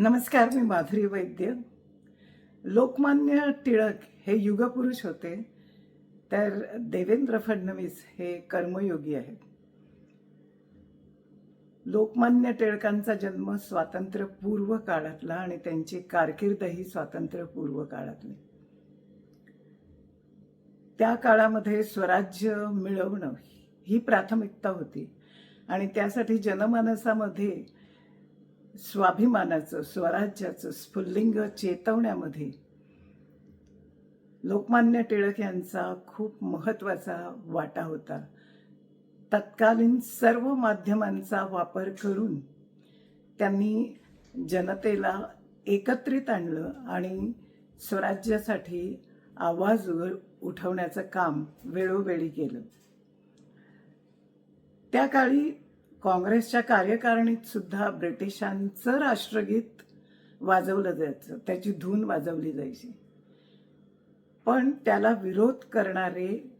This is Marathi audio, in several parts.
नमस्कार मी माधुरी वैद्य. लोकमान्य टिळक हे युगपुरुष होते तर देवेंद्र फडणवीस हे कर्मयोगी आहेत. लोकमान्य टिळकांचा जन्म स्वातंत्र्यपूर्व काळातला आणि त्यांची कारकीर्दही स्वातंत्र्यपूर्व काळातली. त्या काळामध्ये स्वराज्य मिळवणं ही प्राथमिकता होती. आणि त्यासाठी जनमानसामध्ये स्वाभिमानाचं स्वराज्याचं स्फुल्लिंग चेतवण्यामध्ये लोकमान्य टिळक यांचा खूप महत्त्वाचा वाटा होता. तत्कालीन सर्व माध्यमांचा वापर करून त्यांनी जनतेला एकत्रित आणलं आणि स्वराज्यासाठी आवाज उठवण्याचं काम वेळोवेळी केलं. त्या काळी काँग्रेसच्या कार्यकारिणीत सुद्धा ब्रिटिशांचं राष्ट्रगीत वाजवलं जायचं. त्याची धून वाजवली जायची. पण त्याला विरोध करणारे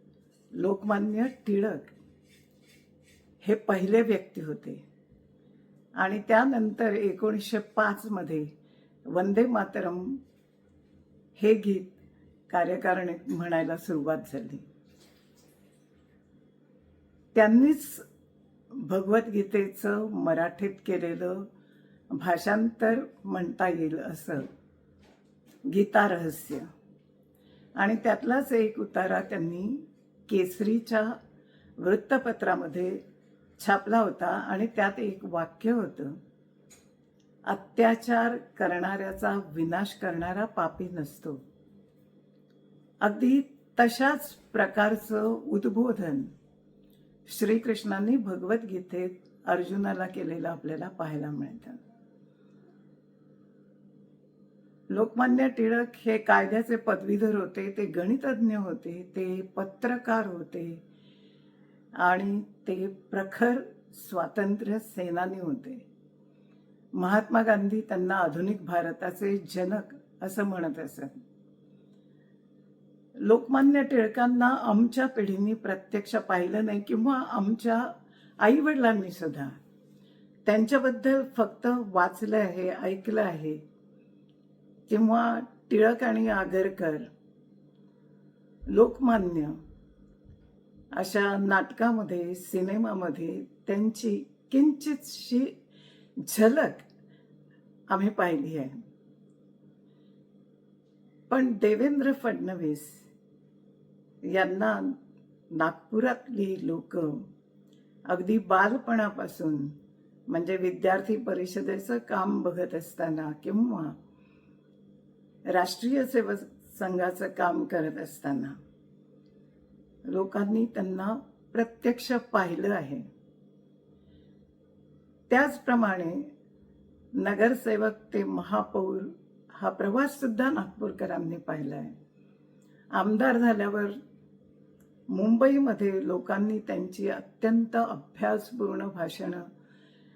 लोकमान्य टिळक हे पहिले व्यक्ती होते. आणि त्यानंतर एकोणीसशे पाचमध्ये वंदे मातरम हे गीत कार्यकारिणीत म्हणायला सुरुवात झाली. त्यांनीच भगवद्गीतेचं मराठीत केलेलं भाषांतर म्हणता येईल असं. गीता रहस्य. आणि त्यातलाच एक उतारा त्यांनी केसरीच्या वृत्तपत्रामध्ये छापला होता आणि त्यात एक वाक्य होतं अत्याचार करणाऱ्याचा विनाश करणारा पापी नसतो. अगदी तशाच प्रकारचं उद्बोधन श्रीकृष्णांनी भगवद्गीतेत अर्जुनाला केलेलं आपल्याला पाहायला मिळतं. लोकमान्य टिळक हे कायद्याचे पदवीधर होते ते गणितज्ञ होते ते पत्रकार होते आणि ते प्रखर स्वातंत्र्य सेनानी होते. महात्मा गांधी त्यांना आधुनिक भारताचे जनक असं म्हणत असत. लोकमान्य टिळकांना आमच्या पिढीने प्रत्यक्ष पाहिलं नाही किंवा आमच्या आईवडिलांनी सुद्धा. त्यांच्याबद्दल फक्त वाचलं आहे ऐकलं आहे. किंवा टिळक आणि आगरकर लोकमान्य अशा नाटकामध्ये सिनेमामध्ये त्यांची किंचितशी झलक आम्ही पाहिली आहे. पण देवेंद्र फडणवीस यांना नागपुरातली लोक. अगदी बालपणापासून म्हणजे विद्यार्थी परिषदेचं काम बघत असताना किंवा राष्ट्रीय सेवक संघाचं काम करत असताना लोकांनी त्यांना प्रत्यक्ष पाहिलं आहे. त्याचप्रमाणे नगरसेवक ते महापौर हा प्रवास सुद्धा नागपूरकरांनी पाहिला आहे आमदार झाल्यावर मुंबईमध्ये लोकांनी त्यांची अत्यंत अभ्यासपूर्ण भाषणं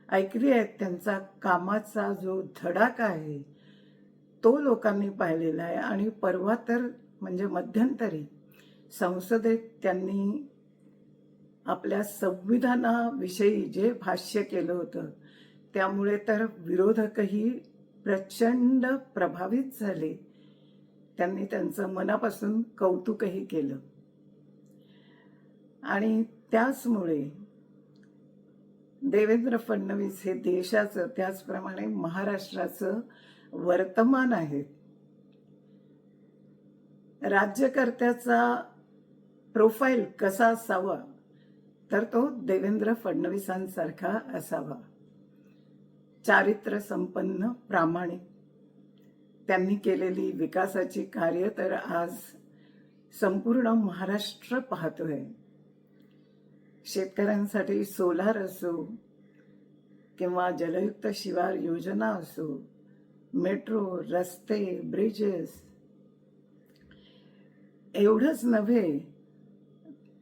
ऐकली आहेत. त्यांचा कामाचा जो धडाका आहे तो लोकांनी पाहिलेला आहे. आणि परवा तर म्हणजे मध्यंतरी संसदेत त्यांनी आपल्या संविधानाविषयी जे भाष्य केलं होतं त्यामुळे तर विरोधकही प्रचंड प्रभावित झाले. त्यांनी त्यांचं मनापासून कौतुकही केलं. आणि त्याचमुळे देवेंद्र फडणवीस हे देशाचं त्याचप्रमाणे महाराष्ट्राचं वर्तमान आहेत राज्यकर्त्याचा प्रोफाईल कसा असावा तर तो देवेंद्र फडणवीसांसारखा असावा. चारित्र्य संपन्न प्रामाणिक. त्यांनी केलेली विकासाची कार्य तर आज संपूर्ण महाराष्ट्र पाहतोय. शेतकऱ्यांसाठी सोलार असो किंवा जलयुक्त शिवार योजना असो मेट्रो रस्ते ब्रिजेस एवढंच नव्हे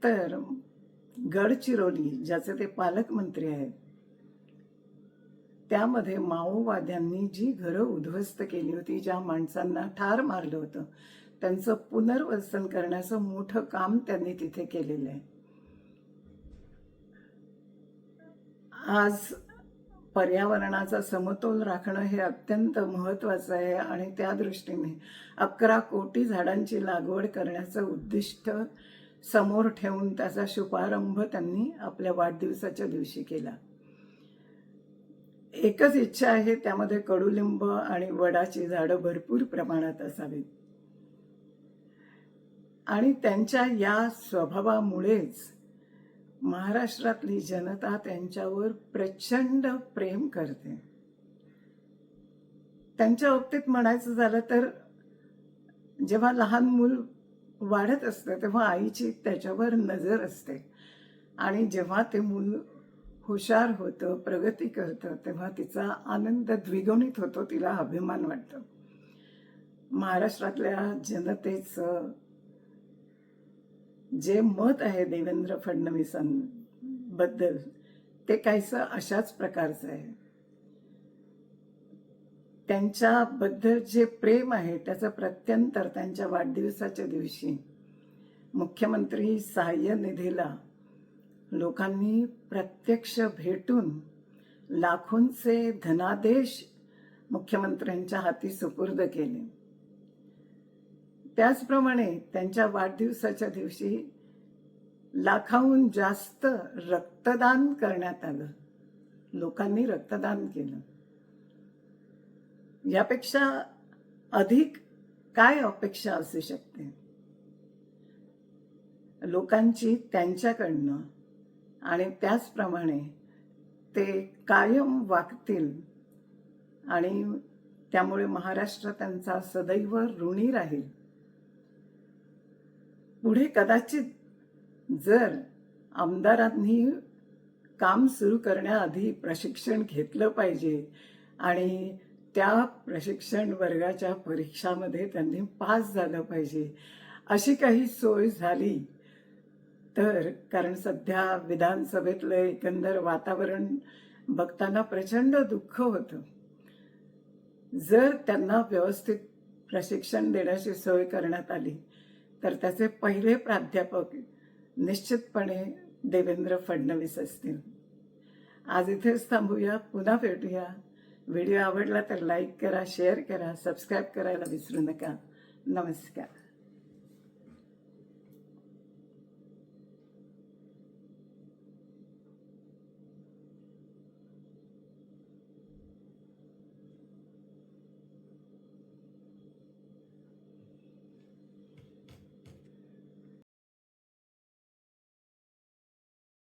तर गडचिरोली ज्याचे ते पालकमंत्री आहेत त्यामध्ये माओवाद्यांनी जी घरं उद्ध्वस्त केली होती ज्या माणसांना ठार मारलं होतं त्यांचं पुनर्वसन करण्याचं मोठं काम त्यांनी तिथे केलेलं आहे. आज पर्यावरणाचा समतोल राखणं हे अत्यंत महत्त्वाचं आहे आणि त्या दृष्टीने अकरा कोटी झाडांची लागवड करण्याचं उद्दिष्ट समोर ठेवून त्याचा शुभारंभ त्यांनी आपल्या वाढदिवसाच्या दिवशी केला. एकच इच्छा आहे त्यामध्ये कडुलिंब आणि वडाची झाडं भरपूर प्रमाणात असावीत. आणि त्यांच्या या स्वभावामुळेच महाराष्ट्रातली जनता त्यांच्यावर प्रचंड प्रेम करते. त्यांच्या बाबतीत म्हणायचं झालं तर जेव्हा लहान मूल वाढत असतं तेव्हा आईची त्याच्यावर नजर असते. आणि जेव्हा ते मूल हुशार होतं प्रगती करतं तेव्हा तिचा आनंद द्विगुणित होतो तिला अभिमान वाटतो. महाराष्ट्रातल्या जनतेचं जे मत आहे देवेंद्र फडणवीसांबद्दल ते काहीसं अशाच प्रकारचं आहे. त्यांच्याबद्दल जे प्रेम आहे त्याचं प्रत्यंतर त्यांच्या वाढदिवसाच्या दिवशी मुख्यमंत्री सहाय्य निधीला लोकांनी प्रत्यक्ष भेटून लाखोंचे धनादेश मुख्यमंत्र्यांच्या हाती सुपूर्द केले. त्याचप्रमाणे त्यांच्या वाढदिवसाच्या दिवशी लाखाहून जास्त रक्तदान करण्यात आलं. लोकांनी रक्तदान केलं. यापेक्षा अधिक काय अपेक्षा असू शकते? लोकांची त्यांच्याकडनं आणि त्याचप्रमाणे ते कायम वागतील आणि त्यामुळे महाराष्ट्र त्यांचा सदैव ऋणी राहील. पुढे कदाचित जर आमदारांनी काम सुरू करण्याआधी प्रशिक्षण घेतलं पाहिजे आणि त्या प्रशिक्षण वर्गाच्या परीक्षामध्ये त्यांनी पास झालं पाहिजे अशी काही सोय झाली तर कारण सध्या विधानसभेतलं एकंदर वातावरण बघताना प्रचंड दुःख होतं. जर त्यांना व्यवस्थित प्रशिक्षण देण्याची सोय करण्यात आली तर त्याचे पहिले प्राध्यापक निश्चितपणे देवेंद्र फडणवीस असतील. आज इथेच थांबूया पुन्हा भेटूया. व्हिडिओ आवडला तर लाईक करा शेअर करा सबस्क्राईब करायला विसरू नका. नमस्कार.